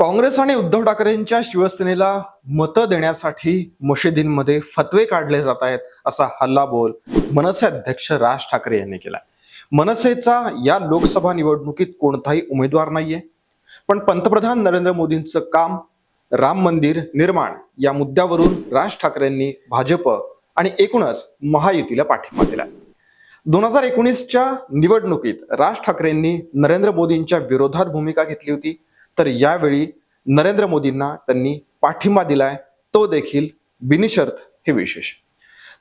काँग्रेस आणि उद्धव ठाकरेंच्या शिवसेनेला मतं देण्यासाठी मशिदींमध्ये फतवे काढले जात आहेत असा हल्लाबोल मनसे अध्यक्ष राज ठाकरे यांनी केला मनसेचा या लोकसभा निवडणुकीत कोणताही उमेदवार नाहीये. पण पंतप्रधान नरेंद्र मोदींचं काम राम मंदिर निर्माण या मुद्द्यावरून राज ठाकरेंनी भाजप आणि एकूणच महायुतीला पाठिंबा दिला दोन हजार एकोणीसच्या निवडणुकीत राज ठाकरेंनी नरेंद्र मोदींच्या विरोधात भूमिका घेतली होती. तर यावेळी नरेंद्र मोदींना त्यांनी पाठिंबा दिलाय तो देखील बिनिशर्त हे विशेष.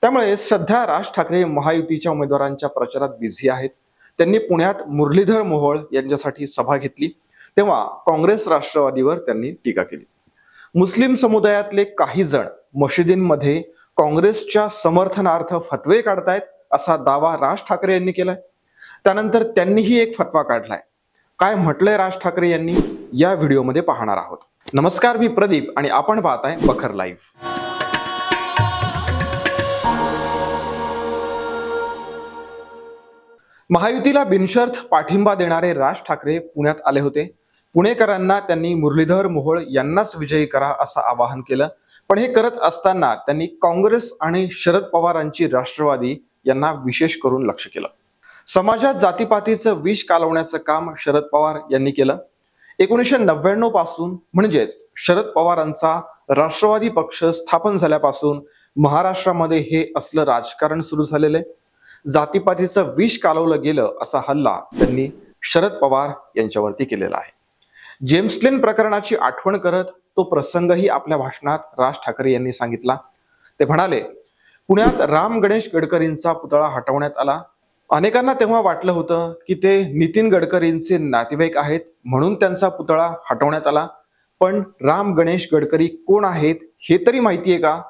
त्यामुळे सध्या राज ठाकरे महायुतीच्या उमेदवारांच्या प्रचारात बिझी आहेत. त्यांनी पुण्यात मुरलीधर मोहोळ यांच्यासाठी सभा घेतली. तेव्हा काँग्रेस राष्ट्रवादीवर त्यांनी टीका केली. मुस्लिम समुदायातले काही जण मशिदींमध्ये काँग्रेसच्या समर्थनार्थ फतवे काढतायत असा दावा राज ठाकरे यांनी केलाय. त्यानंतर त्यांनीही एक फतवा काढलाय. काय म्हटलंय राज ठाकरे यांनी? या व्हिडिओमध्ये पाहणार आहोत. नमस्कार मी प्रदीप आणि आपण पाहताय बखर लाईव्ह. महायुतीला बिनशर्त पाठिंबा देणारे राज ठाकरे पुण्यात आले होते. पुणेकरांना त्यांनी मुरलीधर मोहोळ यांनाच विजयी करा असं आवाहन केलं. पण हे करत असताना त्यांनी काँग्रेस आणि शरद पवारांची राष्ट्रवादी यांना विशेष करून लक्ष केलं. समाजात जातीपातीचं विष कालवण्याचं काम शरद पवार यांनी केलं. एकोणीसशे नव्याण्णवपासून म्हणजेच शरद पवारांचा राष्ट्रवादी पक्ष स्थापन झाल्यापासून महाराष्ट्रामध्ये हे असलं राजकारण सुरू झालेलं आहे. जातीपातीचं विष कालवलं गेलं असा हल्ला त्यांनी शरद पवार यांच्यावरती केलेला आहे. जेम्सलेन प्रकरणाची आठवण करत तो प्रसंगही आपल्या भाषणात राज ठाकरे यांनी सांगितला. ते म्हणाले पुण्यात राम गणेश गडकरींचा पुतळा हटवण्यात आला. अनेकांना तेव्हा वाटलं होतं की ते नितीन गडकरींचे नातेवाईक आहेत म्हणून त्यांचा पुतळा हटवण्यात आला. पण राम गणेश गडकरी कोण आहेत हे तरी माहिती आहे का?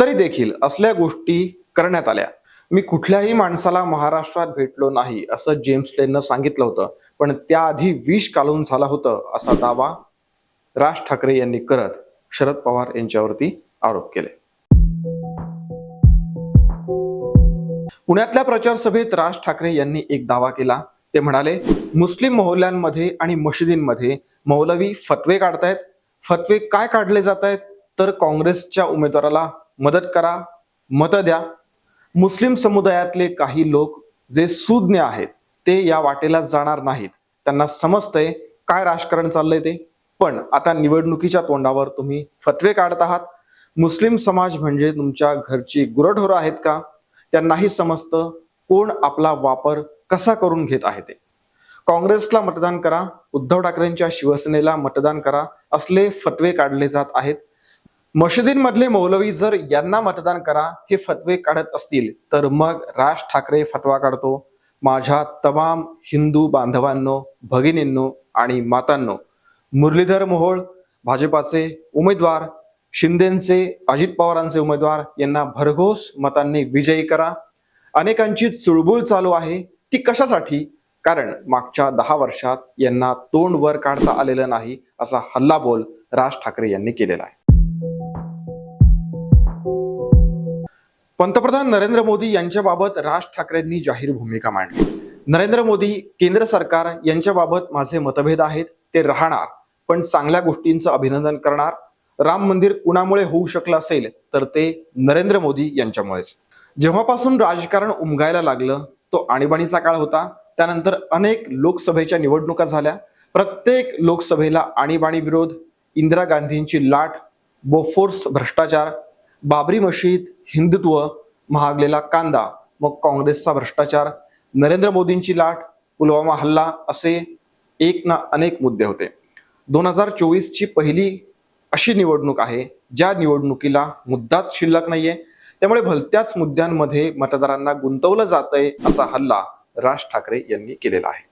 तरी देखील असल्या गोष्टी करण्यात आल्या. मी कुठल्याही माणसाला महाराष्ट्रात भेटलो नाही असं जेम्स लेननं सांगितलं होतं. पण त्याआधी विष कालवून झाला होतं असा दावा राज ठाकरे यांनी करत शरद पवार यांच्यावरती आरोप केले. पुण्यातल्या प्रचार सभेत राज ठाकरे यांनी एक दावा केला. ते म्हणाले मुस्लिम मोहल्ल्यांमध्ये आणि मशिदींमध्ये मौलवी फतवे काढतायत. फतवे काय काढले जात आहेत तर काँग्रेसच्या उमेदवाराला मदत करा मतं द्या. मुस्लिम समुदायातले काही लोक जे सुज्ञ आहेत ते या वाटेला जाणार नाहीत. त्यांना समजतंय काय राजकारण चाललंय ते. पण आता निवडणुकीच्या तोंडावर तुम्ही फतवे काढत आहात. मुस्लिम समाज म्हणजे तुमच्या घरची गुरढोरं आहेत का? त्यांनाही समजतं कोण आपला वापर कसा करून घेत आहे ते. काँग्रेसला मतदान करा उद्धव ठाकरेंच्या शिवसेनेला मतदान करा असले फतवे काढले जात आहेत. मशिदींमधले मौलवी जर यांना मतदान करा हे फतवे काढत असतील तर मग राज ठाकरे फतवा काढतो. माझ्या तमाम हिंदू बांधवांनो भगिनींनो आणि मातांनो मुरलीधर मोहोळ भाजपाचे उमेदवार शिंदेचे अजित पवारांचे उमेदवार यांना भरघोस मतांनी विजयी करा. अनेकांची चुळबुळ चालू आहे. ती कशासाठी? कारण मागच्या दहा वर्षात यांना तोंड वर काढता आलेलं नाही असा हल्लाबोल राज ठाकरे यांनी केलेला आहे. पंतप्रधान नरेंद्र मोदी यांच्याबाबत राज ठाकरेंनी जाहीर भूमिका मांडली. नरेंद्र मोदी केंद्र सरकार यांच्याबाबत माझे मतभेद आहेत ते राहणार पण चांगल्या गोष्टींचं अभिनंदन करणार राम मंदिर कुणामुळे होऊ शकलं असेल तर ते नरेंद्र मोदी यांच्यामुळेच. जेव्हापासून राजकारण उमगायला लागलं तो आणीबाणीचा काळ होता. त्यानंतर अनेक लोकसभेच्या निवडणुका झाल्या. प्रत्येक लोकसभेला आणीबाणी विरोध इंदिरा गांधींची लाट बोफोर्स भ्रष्टाचार बाबरी मशीद हिंदुत्व महागलेला कांदा मग काँग्रेसचा भ्रष्टाचार नरेंद्र मोदींची लाट पुलवामा हल्ला असे एक ना अनेक मुद्दे होते. दोन हजार चोवीसची पहिली अशी निवडणूक आहे ज्या निवडणुकीला मुद्दाच शिल्लक नाहीये. त्यामुळे भलत्याच मुद्द्यांमध्ये मतदारांना गुंतवलं जातंय असा हल्ला राज ठाकरे यांनी केलेला आहे.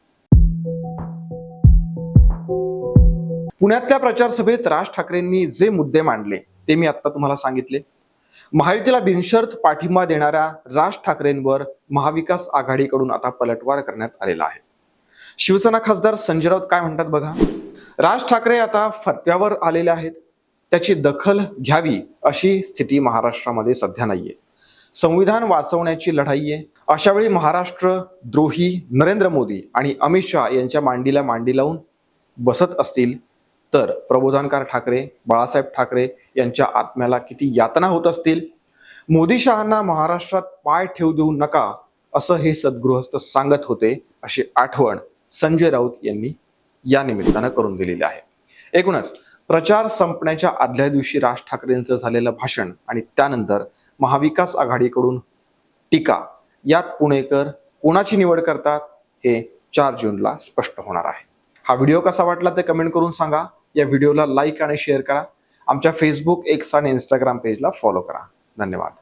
पुण्यातल्या प्रचार सभेत राज ठाकरेंनी जे मुद्दे मांडले ते मी आता तुम्हाला सांगितले. महायुतीला बिनशर्त पाठिंबा देणाऱ्या राज ठाकरेंवर महाविकास आघाडीकडून आता पलटवार करण्यात आलेला आहे. शिवसेना खासदार संजय राऊत काय म्हणतात बघा? राज ठाकरे आता फतव्यावर आलेले आहेत. त्याची दखल घ्यावी अशी स्थिती महाराष्ट्रामध्ये सध्या नाहीये. संविधान वाचवण्याची लढाई आहे. अशावेळी महाराष्ट्र द्रोही नरेंद्र मोदी आणि अमित शहा यांच्या मांडीला मांडी लावून बसत असतील तर प्रबोधनकार ठाकरे बाळासाहेब ठाकरे यांच्या आत्म्याला किती यातना होत असतील? मोदी शहांना महाराष्ट्रात पाय ठेवू देऊ नका असं हे सद्गृहस्थ सांगत होते अशी आठवण संजय राऊत यांनी या निमित्तानं करून दिलेली आहे. एकूणच प्रचार संपण्याच्या आदल्या दिवशी राज ठाकरेंचं झालेलं भाषण आणि त्यानंतर महाविकास आघाडीकडून टीका यात पुणेकर कोणाची निवड करतात हे चार जूनला स्पष्ट होणार आहे. हा व्हिडिओ कसा वाटला ते कमेंट करून सांगा. या व्हिडिओला लाईक आणि शेअर करा. आमच्या फेसबुक एक्स आणि इंस्टाग्राम पेजला फॉलो करा. धन्यवाद.